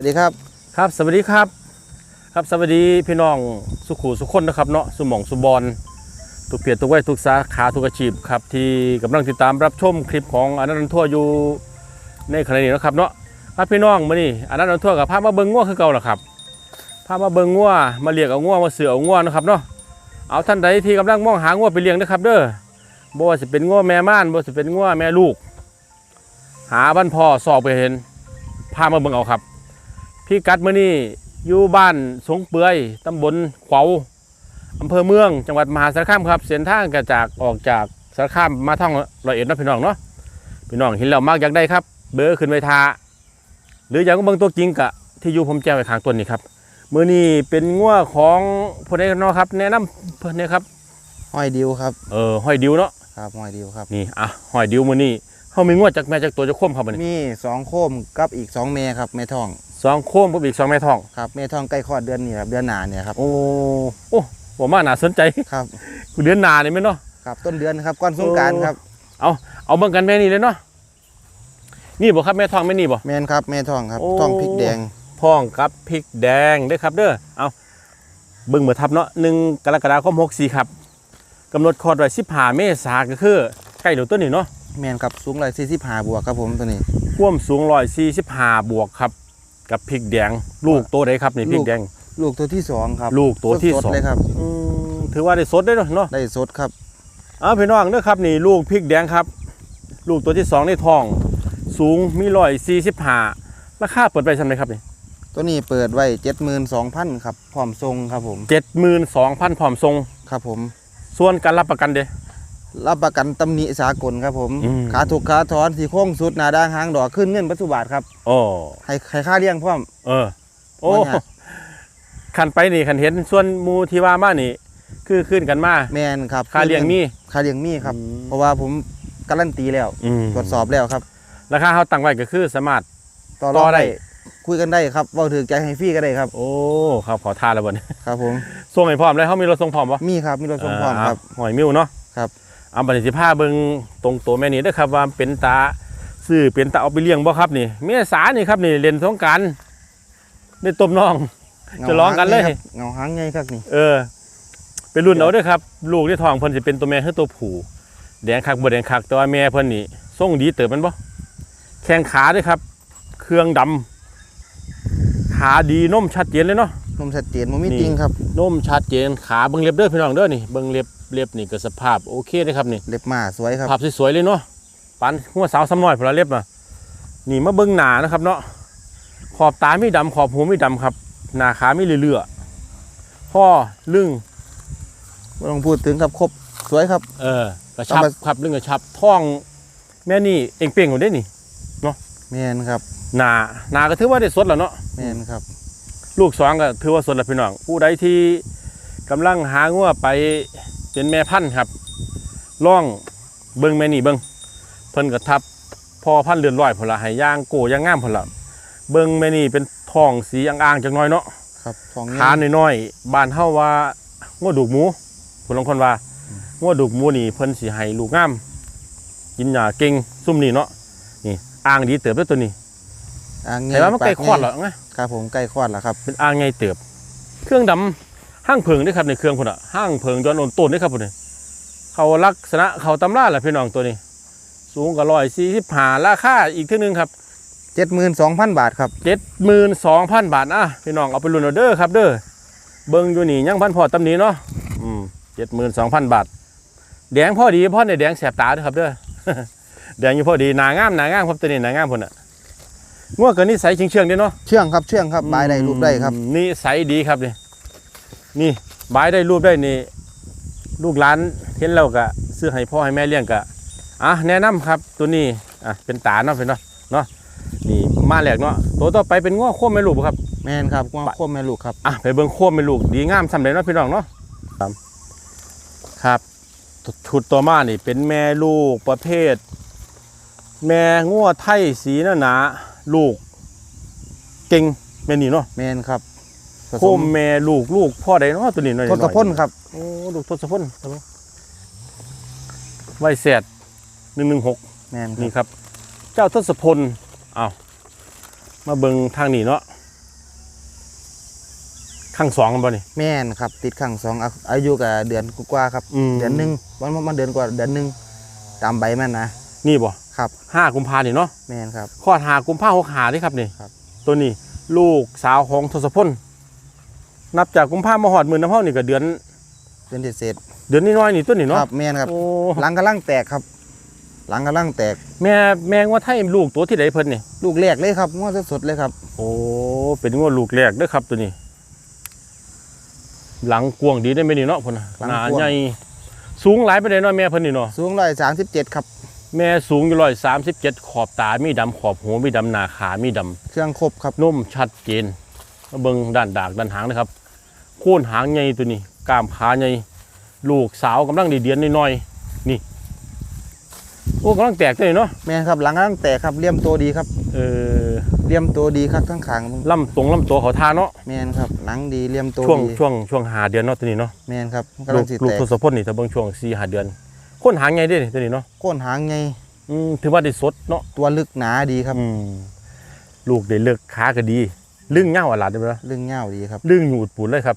สวัสดีครับครับสวัสดีครับครับสวัสดีพี่น้องสุขูสุขคนนะครับเนาะสุหมองสุบอลทุกเพียรทุกวัยทุกสาขาทุกอาชีพครับที่กำลังติดตามรับชมคลิปของอนันต์ทั่วอยู่ในขณะนี้นะครับเนาะครับพี่น้องมื้อนี้อนันต์ทั่วกับพาพมาเบิงงัวคือเก่าล่ะครับพาพมาเบิงงัวมาเลี้ยงเอางัวมาเสือเอางัวนะครับเนาะเอาท่านใดที่กำลังมองหางัวไปเลี้ยงนะครับ เด้อบ่ว่าสิเป็นงัวแม่ม่านบ่ว่าสิเป็นงัวแม่ลูก หาบ้านพ่อสอบไปเห็นพามาเบิงเอาครับ พี่กัดมื้อนี้อยู่บ้านสงเปือยตำบลขวาวอำเภอเมืองจังหวัดมหาสารคามครับ เส้นทางก็จากออกจากสารคามมาท่องร้อยเอ็ดเนาะพี่น้องเนาะพี่น้องเห็นแล้วมากอยากได้ครับ เบอร์ขึ้นไว้ทาหรืออยากเบิ่งตัวจริงกะที่อยู่ผมแจ้งไว้ข้างต้นนี่ครับมื้อนี้เป็นงัวของผู้ใดเนาะครับ แนะนำเพิ่นเนี่ยครับห้อยดิวครับเออห้อยดิวเนาะครับห้อยดิวครับนี่อะห้อยดิวมื้อนี้เฮามีงัวจากแม่จากตัวจะคว่มครับมื้อนี้มีสองโคมกับอีกสองเมครับแม่ทอง สองโคมกับอีกสองแม่ทอง ครับแม่ทองใกล้คลอดเดือนนี้ครับเดือนหนาเนี่ยครับโอ้โอ้ผมว่าน่าสนใจครับเดือนหน้านี่แม่นเนาะ ครับต้นเดือนครับก้อนสงกรารครับเอาเบิ่งกันแม่นี่เลยเนาะนี่บ่ครับแม่ทองแม่นี่บ่ แมนครับแม่ทองครับโอ้ทองพริกแดงพ้องกับพริกแดงเด้อครับเด้อเอาเบิ่งเมื่อทับเนาะ1กรกฎาคม64ครับกำหนดคลอดไว้15เมษายนก็คือใกล้เดี๋ยวต้นนี่เนาะแมนครับสูงร้อยสี่สิบห้าบวกครับผมตัวนี้ ความสูง145บวกครับ กับพริกแดง ลูกโตใดครับนี่พริกแดง ลูกตัวที่สองครับลูกตัวที่สดสองๆเลยครับอืมถือว่าได้สดได้เนาะเนาะได้สดครับเอาพี่น้องเด้อครับนี่ลูกพริกแดงครับ ลูกตัวที่สองในท้อง สูงมี145ราคาเปิดไปซำไหนครับนี่ตัวนี้เปิดไว้เจ็ดหมื่นสองพันครับพร้อมทรงครับผม72,000พร้อมทรงครับผม ส่วนการรับประกันเด้ รับประกันตำหนิสากลครับผม อืม ขาถูกขาถอนสีโค้งสุดหนาด่างหางดอกขึ้นเงินปัจจุบันครับโอ้ให้ให้ค่าเลี้ยงพร้อม เออ โอ้ว่าไง ขันไปนี่ขันเห็นส่วนหมูที่ว่ามานี่ คือขึ้นกันมาแมนครับค่าเลี้ยงมี ค่าเลี้ยงมีครับ อืม เพราะว่าผมการันตีแล้วอืมตรวจสอบแล้วครับราคาเขาตั้งไว้ก็คือสามารถต่อต่รอองได้ได้ คุยกันได้ครับเว่าถือใจให้ฟรีก็ได้ครับ โอ้ครับขอทานแล้วบ่เนี่ยครับผม ส่งให้พร้อมเลยเขามีรถส่งพร้อมปะมีครับมีรถส่งพร้อมครับ หอยมิวเนาะครับ เอาบัตรสิผ้าเบิ่งตรงตัวแม่นี่เด้อครับว่าเป็นตาซื้อเป็นตาเอาไปเลี้ยงบ่ครับนี่เมียสานี่ครับนี่เล่นสงกรารได้ตบน้องจะร้องกันเลยเงาหางไงครับนี่เออ เป็นรุ่นเอาเด้วยครับ ลูกที่ท้องเพิ่นสิเป็นตัวแม่คือตัวผู้แดงคักบ่แดงคักแต่ว่าแม่เพิ่นนี่ทรงดีเติบแมันบ่แข้งขาเด้วยครับ เครื่องดำขาดีนมชัดเจนเลยเนาะนมชัดเจนมันมีนี่จริงครับนมชัดเจนขาเบิ่งเล็บเด้อพี่น้องเด้อนี่เบิ่งเล็บ เล็บนี่ก็สภาพโอเคเลยครับนี่เล็บหมาสวยครับภาพสวยๆเลยเนาะปานหัวสาวซ้ำน้อยพุ่นละเล็บน่ะนี่มาเบิ่งหน้านะครับเนาะขอบตามีดำขอบหูมีดำครับ หน้าขามีเลื่อๆข้อลึงไม่ต้องพูดถึงครับครบสวยครับ เออกระชับเอามาครับเรื่องกระชับท้องแม่นี่เองเป่งหมดได้นี่แมนครับหนาหนาก็ถือว่าได้สดแล้วเนาะแมนครับ ลูกสองก็ถือว่าสดแล้วพี่น้องผู้ใดที่กำลังหางัวไป เป็นแม่พันธุ์ครับล่องเบิ้งแม่นี่เบิ้งเพิ่นกระทับพอพันธุ์เลือนลอยพนละให้ย่างโกย่างงามพนละเบิ้งแม่นี่เป็นทองสีอ่างๆจักหน้อยเนาะครับทองขาน้อยๆบ้านเฮาว่างัวดูกหมูผู้ลางคนว่างัวดูกหมูนี่เพิ่นสิให้ลูกงามกินหญ้าเก่งซุ่มนี่เนาะนี่อ่างดีเติบเด้อตัวนี้อ่างไงแต่ว่ามันใกล้คลอดแล้แล้วไงครับผมใกล้คลอดแล้วครับเป็นอ่างไงเติบ เครื่องดำ ห้างเพิงเด้วยครับในเครื่องพุ่นอะห้างเพิงย้อนโอนต้นเด้วยครับพุ่นนี่เขาลักษณะเขาตำราแหละพี่น้องตัวนี้ สูงกว่าร้อยสี่สิบห้าราคาอีกเท่านึงครับเจ็ดหมื่นสองพันบาทครับเจ็ดหมื่นสองพันบาทอะพี่น้องเอาไปรุ่นเอาเด้อครับเด้อเบิ้งอยู่นี่ยังพันพอตำหนี้เนาะอืมเจ็ดหมื่นสองพันบาทแดงพอดีพ่อในแดงแสบตาเด้วยครับเด้อแดงอยู่พอดีหนางามหนางามครับตัวนี้หนางามพุ่นอะง่วงกันนี่ใสเชื่องๆเด้อเนาะเชื่องครับเชื่องครับบายได้รูปได้ครับอืมนี่ใสดีครับนี่ นี่บายได้รูปได้นี่ลูกหลานเห็นเราก็ซื้อให้พ่อให้แม่เลี้ยงก็อะแนะนำครับตัวนี้อะเป็นตาเนาะเป็นเนาะเนาะนี่มาแหลกเนาะตัวต่อไปเป็นง้อโค้มแม่ลูกบ่ครับแมนครับว่าควบแม่ลูกครับอะไปเบิ่งโค้มแม่ลูกดีงามสำเร็จเนาะพี่น้องเนาะครับครับชุดตัวมานี่เป็นแม่ลูกประเภท แม่ง้อไทยสีหนาหนาๆลูก เก่งแม่นี่เนาะแมนครับ ผโคมแม่ลูกลูกพ่อใดเนาะตัวนี้หน่อยทศพลครับโอ้ลูกทศพลครับผมไว้แสดหนึ่งหนึ่งหก แมนครันี่บครับ เจ้าทศพลอ้าวมาเบิงทางนี้เนาะข้างสองบ่นี่ แม่นครับติดขังสองอาอายุกับเดือนกว่าๆครับ อืม เดือนหนึ่งวันมันเดือนกว่าเดือนหนึ่งตามใบมันนะนี่บ่ครับห้ากุมภานี่เนาะแม่นครับคลอดหากุมภาหกหาเด้ครับนี่ครับ ตัวนี้ ลูกสาวของทศพล นับจากกุมภามาหอดมือน้ำเฮานี่ก็เดือน เดือนเศษเดือนน้อยๆนี่ตัวนี้ๆเนาะครับแม่นครับ โอ้หลังกำลังแตกครับ หลังกำลังแตกแม่แมงว่าไทยลูกตัวที่ใดเพิ่นนี่ลูกแรกเลยครับงวดสดๆเลยครับ โอ้เป็นงวดลูกแรกเด้อครับตัวนี้ หลังกวางดีได้ไหมนี่เนาะพุ่นน่ะหลังหนากว้างใหญ่สูงหลายไปเลยเนาะแม่เพิ่นนี่เนาะสูงร้อยสามสิบเจ็ดครับ แม่สูงอยู่ร้อยสามสิบเจ็ดขอบตามีดำขอบหูมีดำหน้าขามีดเครื่องครบครับำนุ่มชัดเจนมาเบิ่งด้านดากด้านหางนะครับ โค่นหางใหญ่ตัวนี้กล้ามขาใหญ่ลูกสาวกำลังดีเดียนน้อยๆนี่โอ้กำลังแตกตัวนี้เนาะแม่นครับหลังกำลังแตกครับเลี่ยมตัวดีครับเออเลี่ยมตัวดีครับทั้งขางลำตรงลำตัวเขาทาเนาะแม่นครับหนังดีเลี่ยมตัวช่วงดีช่วงช่วงหาเดือนเนาะตัวนี้เนาะแม่นครับกำลูลักงสิลูกแตกทศพลนี่ถ้าเบิ่งช่วงสี่หาเดือนคนหางไงเด้นี่ตัวนี้เนาะโค่นหางไงอืมถือว่าได้สดเนาะตัวลึกหนาดีครับอืมลูกได้เลิกขาก็ดี ลึงเง่าอะหลาดได้ไหมล่ะเรื่องเง่าดีครับ ลึงหยูดปูนเลยครับ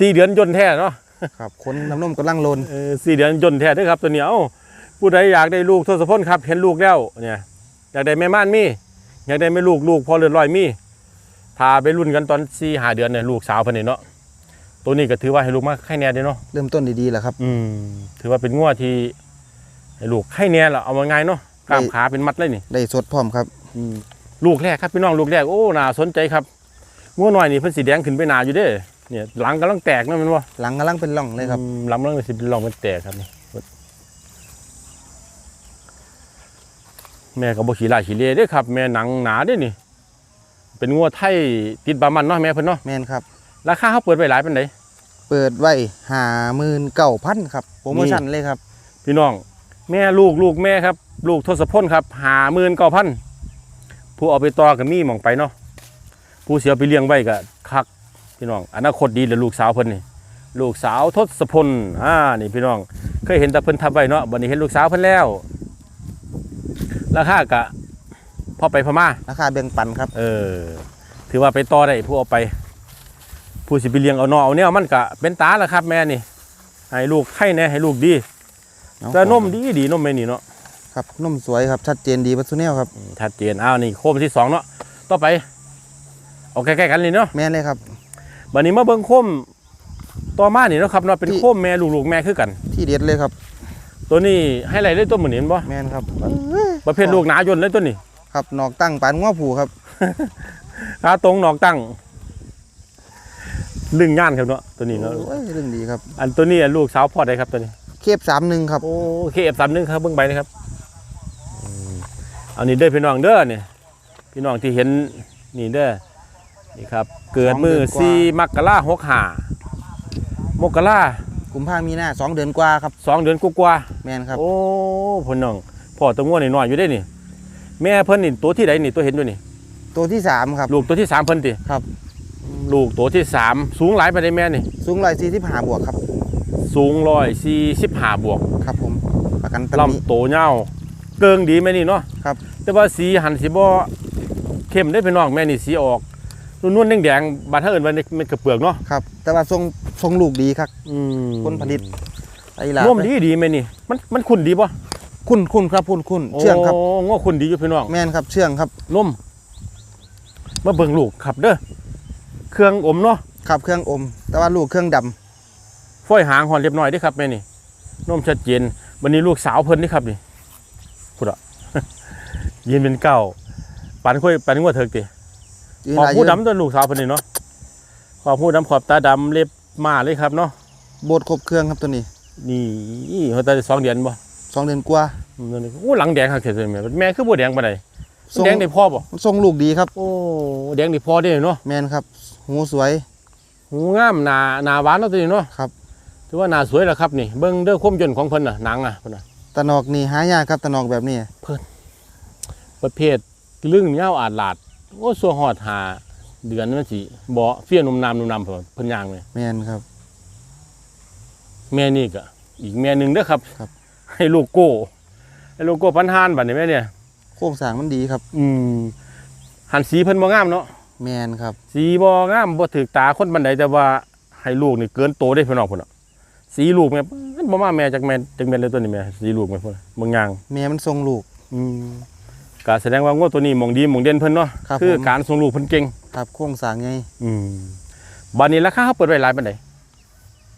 สี่เดือนย่นแท้เนาะครับคนน้ำนมกำลังลนเออสี่เดือนย่นแท้เด้วยครับตัวเหนียวผู้ใดอยากได้ลูกทศพลครับ เห็นลูกแล้วเนี่ยอยากได้แม่ม่านมีอยากได้แม่ลูกลูกพอเลือดลอยมีถ้าไปรุ่นกันตอนสี่หาเดือนเนี่ยลูกสาวเพิ่นนี่เนาะตัวนี้ก็ถือว่าให้ลูกมากไข่แน่เด้เนาะเริ่มต้นดีๆแหละครับ อืมถือว่าเป็นงวดที่ให้ลูกไข่แน่ละเอามาง่ายเนาะกล้ามขาเป็นมัดเลยนี่ได้สดพร้อมครับลูกแรกครับพี่น้องลูกแรกโอ้น่าสนใจครับงัวหน่อยนี่เพิ่นสีแดงขึ้นไปหนาอยู่เด้ เนี่ยหลังกำลังแตกนะแมันว่าหลังกำลังเป็นร่องเลยครับหลังกำลังสิเป็นรองเป็นแตกครับนี่แม่ก็บ่ขี้ลายขี้เล่เด้อครับ แม่หนังหนาเด้อนี่ เป็นงัวไทยติดบามันเนาะแม่เพิ่นเนาะแม่นครับราคาเขาเปิดไว้หลายปานใดเปิดไว้หาหมื่นเก้าพันครับโปรโมชั่นเลยครับ พี่น้อง แม่ลูกลูกแม่ครับ ลูกทศพลครับหาหมื่นเก้าพันผู้เอาไปต่อกับมีหมองไปเนาะผู้เสียไปเลี้ยงไว้ก็คัก พี่น้องอนาคตดีเลยลูกสาวเพิ่นนี่ลูกสาวทศพลอ่านี่พี่น้อง เคยเห็นแต่เพิ่นทับไว้เนาะบัดนี้เห็นลูกสาวเพิ่นแล้ว ราคากะพอไปพม่าราคาแบ่งปันครับ เออ ถือว่าไปต่อได้ผู้เอาไป ผู้สิไปเลี้ยงเอาเนอเอาเนี่ยมันกะเป็นตาละครับ แม่นี่ให้ลูกไข่แน่ให้ลูกดีเอาแต่นมดีดีนมแม่นี่เนาะครับนมสวยครับชัดเจนดีวัตถุแนวครับอืมชัดเจนอ้าวนี่โคมที่สองเนาะต่อไปเอาใกล้ๆกันเลยเนาะแม่นเลยครับ บัดนี้มาเบิ่งโคมต่อมานี่เนาะครับเนาะเป็นที่ โคมแม่ลูกๆแม่คือกัน ที่เด็ดเลยครับตัวนี้ให้ไรเลยตัวเหมือนเห็นบ่แม่นครับประเภทลูกหนายนเลยตัวนี้ครับนอกตั้งปานง้อผูครับขาตรงหนอกตั้งลึงงานครับเนาะตัวนี้เนาะโอ้ยเรื่องดีครับ อันตัวนี้ลูกสาวพอได้ครับตัวนี้ เคบสามหนึ่งครับ โอ้เคเอฟสามนึงครับเบิ่งไปนะครับอืมเอานี่เด้อพี่น้องเด้อเนี่ยพี่น้องที่เห็นนี่เด้อ นี่ครับ เกิดมือสองเดือนกว่าสี่มกราหกห้ามกรากุมภามีหน้าสองเดือนกว่าครับสองเดือนกว่าแม่นครับๆโอ้พี่น้องพ่อตัวง่วน้อยๆอยู่ได้นี่ แม่เพิ่นนี่ตัวที่ใดนี่ตัวเห็นด้วยนี่ ตัวที่สามครับ ลูกตัวที่สามเพิ่นติครับ ลูกตัวที่สามสูงหลายไปได้แม่นี่ สูงร้อยสี่สิบห้าบวกครับสูงร้อยสี่สิบห้าบวกครับผมประกันตำหนิ ลำโตเงาวเกิงดีไหมนี่เนาะครับ แต่ว่าสีหันสีบ่เข้มได้พี่น้องแม่นี่สีออก นวลๆแดงๆบาดเท่าอื่นมันมันกระเปลือกเนาะครับ แต่ว่าทรงทรงลูกดีครับอืมคนผลิตไอ้ลาน่วมดีดีไหมนี่ มันมันขุ่นดีป่ะคุณคุณครับคุณคุณเชื่องครับโง้อขุ่นดีอยู่พี่น้องแม่นครับเชื่องครับนุ่มมาเบิ่งลูกครับเด้อเครื่องอมเนาะครับเครื่องอม แต่ว่าลูกเครื่องดำฝ้อยหางหอนเรียบร้อยเด้อครับแม่นี่นุ่มชัดเจนวันนี้ลูกสาวเพิ่นนี่ครับนี่พุดอะยืนเป็นเก้าปันค่อยปันงวดเถิกติยืน ขอบอายุผู้ดำตัวลูกสาวเพิ่นนี่เนาะขอบผู้ดำขอบตาดำเล็บมาเลยครับเนาะโบดครบเครื่องครับตัวนี้ นี่เขาตาสองเดือนบ่สองเดือนกว่าอืมตัวนี้โอ้หลังแดงครับเสียแม่แม่คือบ่แดงปานใดทรงแดงได้พอบ่ทรงลูกดีครับ โอ้แดงได้พอเด้เนาะแม่นครับ หูสวย หูงามหน้าหน้าหวานเนาะตัวนี้เนาะครับถือว่าหน้าสวยแล้วครับนี่เบิ่งเด้อคมยนต์ของเพิ่นน่ะหนังอะเพิ่นน่ะตะนอกนี่หายากครับตะนอกแบบนี้ประเภทลึ่งยาวอาดลาด โอ้สัวฮอดหาเดือนมันสิบ่เฟี้ยนุ่มน้ำนุ่มน้ำเพิ่นเพิ่นย่างเลยแม่นครับ แม่นี่ก็อีกแม่หนึงเด้อครับครับ ให้ลูกโก้ให้ลูกโก้พันหานบัดนี้แม่เนี่ย โครงสร้างมันดีครับ อืมหันสีเพิ่นบ่งามเนาะแมนครับ สีบ่งามบ่ถึกตาคนบันไดแต่ว่าให้ลูกนี่เกินโตได้พี่น้องพุ่นน่ะสีลูกแม่มันบ่มาแม่จากแม่จากแม่เลยตัวนี้แม่สีลูกแม่พุ่นน่ะบางอย่างแม่มันทรงลูก อืม ก็แสดงว่างวดตัวนี้หมองดีหมองเด่นเพิ่นเนาะครับคือผม การส่งลูกเพิ่นเก่งครับโครงสร้างไงอืมบัดนี้ราคาเขาเปิดไว้หลายปานใด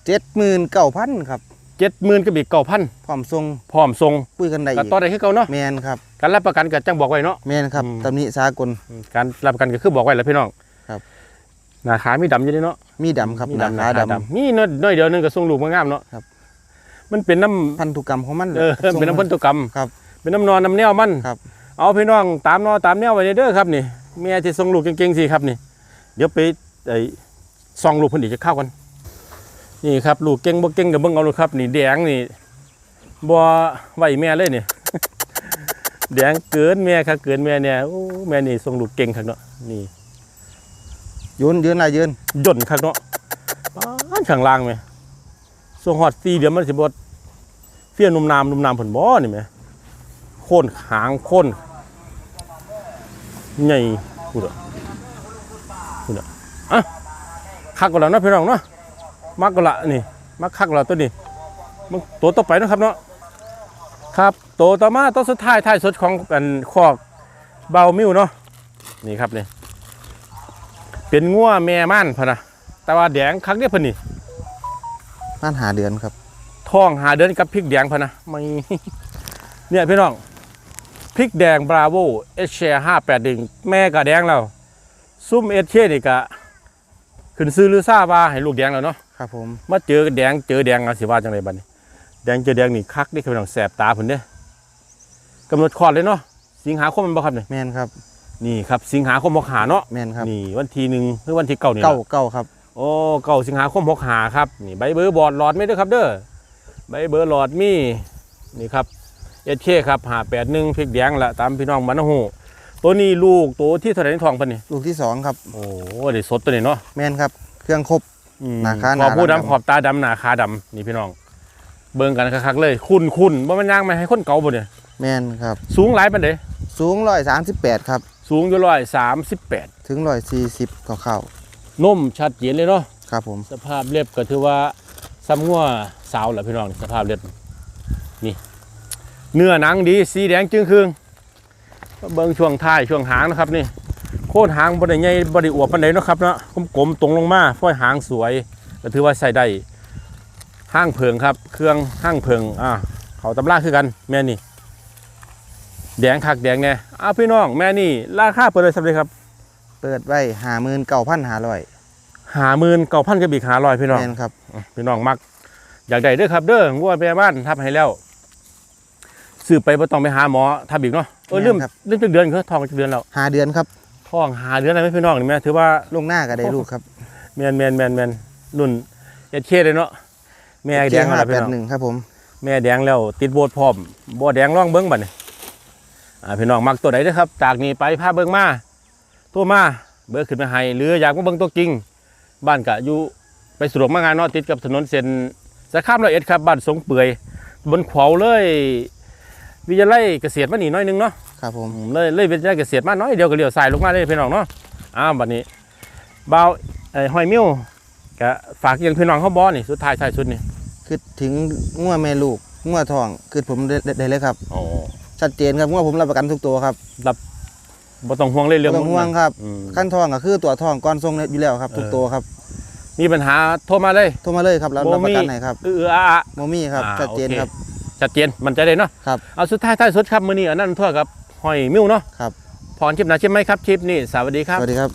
เจ็ดหมื่นเก้าพันครับ70,000กับอีก9,000พร้อมทรงพร้อมส่งคุยกันได้ก็อีกต่อได้คือเก่าเนาะแมนครับ การรับประกันก็จังบอกไว้เนาะ แมนครับอืม ตำหนิสากล อืมการรับประกันก็คือบอกไว้แหล้วพี่น้องครับ หน้าขามีดำอยู่เด้เนาะ มีดำครับมีหนาดำขาด มีน้อยน้อยเดียวนึงก็ส่งลูกมางามเนาะครับมันเป็นน้ำำพันธุกรรมของมันเออทรงเป็นน้ำพันธุกรรม ครับ เป็นน้ำนอนน้ำเนี้ยมันครับ เอาพี่น้องตามนอตามเนี้ยไว้เด้อครับนี่เมียที่ส่งลูกเก่งๆสิครับนี่ เดี๋ยวไปไอ้ส่องลูกเพิ่นอีกจะเข้ากันนี่ครับลูกเก่งบ่เก่งกับเบิ่งเอาเลยครับ นี่แดงนี่บ่ไหวแม่เลยนี่แดงเกินแม่ครับเกินแม่เนี่ยโอ้แม่นี่ส่งลูกเก่งครับเนาะนี่ยืนยืนอะไรยืนย่นครับเนาะป้านข้างล่างไหมส่งฮอด4เดือนมันสิบ่เฟี้ยนุ่มน้ำนุ่มน้ำเพิ่นบ่นี่แหมโค่นหางโค่นใหญ่พูดอะพูดอะอะคักกว่าแล้วเนาะพี่น้องเนาะมักกว่าละนี่มักคักกว่าละตัวนี้มันตัวต่อไปเนาะครับเนาะครับตัวต่อมาตัวสุดท้ายท้ายสุดของกันคอกเบามิวเนาะนี่ครับนี่เป็นงัวแม่ม่านพะนะแต่ว่าแดงคักเดียวพะนี่บ้านหาเดือนครับท้องหาเดือนกับพริกแดงพะนะไม่เนี่ยพี่น้อง พริกแดงบราโวเอชเชียห้าแปดดึงแม่กะแดงแล้วซุ่มเอชเชียนี่กะขึ้นซื้อหรือซาว่าให้ลูกแดงแล้วเนาะครับผมมาเจอแดงเจอแดงเอาสิว่าจังไรบัดนี้แดงเจอแดงนี่คักนี่คือพี่น้องแสบตาผุนเด้กำหนดคลอดเลยเนาะสิงหาคมแมันบ่ครับเนี่ยแมนครับ นี่ครับสิงหาคมหกหาเนาะแมนครับนี่วันที่หนึ่งหรือวันที่เก้านี่เก้าล่ะเก้าครับโอ้เก้าสิงหาคมหกหาครับนี่ใบเบอร์บอร์ดหลอดไม่ด้วยครับเด้อใบเบอร์หลอดมีนี่ครับ เอชเคครับหาแปดหนึ่งพริกแดงละตามพี่น้องบ้านนาโหตัวนี้ลูกตัวที่เท่าไหร่ในท้องเพันนี่ลูกที่สองครับ โอ้เดี๋ยวสดตัวนี้เนาะแมนครับ เครื่องครบอืมหน้าขาขอบผู้หน้าดำดำขอบตาดำหนาคาดำนี่พี่น้อง เบิ่งกันคักๆเลย คุณคุณว่ามันย่างไหมให้คนเก่าบ่เนี่ยแมนครับ สูงหลายปานใดสูงร้อยสามสิบแปดครับ สูงอยู่ร้อยสามสิบแปดถึงร้อยสี่สิบก็เข้านุ่มชัดเจนเลยเนาะครับผมสภาพเรียบก็ถือว่าซ้ำงัวสาวแหละพี่น้องสภาพเรียบนี่ เนื้อหนังดีสีแดงจึงคืงเบิ่งช่วงท้ายช่วงหางนะครับนี่โค่นหางบริใหญ่บริอวบปานใดเนาะครับเนาะกลมๆตรงลงมาฝ้อยหางสวยก็ถือว่าใส่ได้ห้างเพิงครับ เครื่องห้างเพิงอ่าเขาตำราคือกันแม่นี่ แดงคักแดงแน่อ้าวพี่น้องแม่นี่ราคาเปิดเลยสักเลยครับ เปิดไว้หาหมื่นเก้าพันหาร้อยหาหมื่นเก้าพันกับอีกหาร้อยพี่น้องแมนครับพี่น้องมัก อยากได้เด้อครับเด้องัวไปบ้านทับให้แล้ว ซื้อไปบ่ต้องไปหาหมอทับอีกเนาะเออลืมแม่นครับลืมจักเดือนคือท้องจักเดือนแล้วหาเดือนครับท้องหาเดือนอะไรไหมพี่น้องนี่แม่ถือว่าลงหน้าก็ได้ลูกครับแมนแมนแมนแมนรุ่นเอชเคเลยเนาะแม่แดงห้าแล้วแปพี่ดน้อง หนึ่งครับผมแม่แดงแล้วติดโบสถ์พร้อมบ่แดงร่องเบิ้งบัดนี่อ่าพี่น้องมักตัวไหนเด้อครับ จากนี้ไปพาเบิ้งมาตัวมาเบอร์ขึ้นมาให้หรืออยากมาเบิ้งตัวจริง บ้านกะอยู่ไปสะดวกมากงานเนาะติดกับถนนเส้นสายข้ามร้อยเอ็ดครับบ้านสงเปื่อยบนขวาวเลย วิทยาลัยเกษตรมาหนีน้อยหนึงเนาะครับผมอืมเลยเลยวิทยาลัยเกษตรมาน้อยเดียวก็เลี้ยวซ้ายลงมาเลยพี่น้องเนาะอ้าวบัดนี้บ่าวไอ้หอยมิ้วกะฝากยังพี่น้องเขาบอนี่สุดท้ายท้ายสุดนี่คือถึงงัวแม่ลูกงัวทองคือผมได้ได้ได้เลยครับอ๋อชัดเจนครับงัวผมรับประกันทุกตัวครับบ่ต้องห่วงเลยเรื่องไม่ต้องห่วงครับอืมขั้นทองก็คือตัวทองก้อนทรงเนี่ยอยู่แล้วครับทุกเออตัวครับมีปัญหาโทรมาเลย โทรมาเลยครับเราบ่รับประกันมีให้ครับเอออาอะโมมี่ครับอ่าชัดเจนโอเคครับ ชัดเจนมันใจะได้เนาะครับ เอาสุดท้ายท้ายสุดครับมื้อนี้อันนั้นทั่วกับหอยมิ้วเนาะครับ พรชิปหนาชิปไหมครับชิปนี่สวัสดีครับ สวัสดีครับ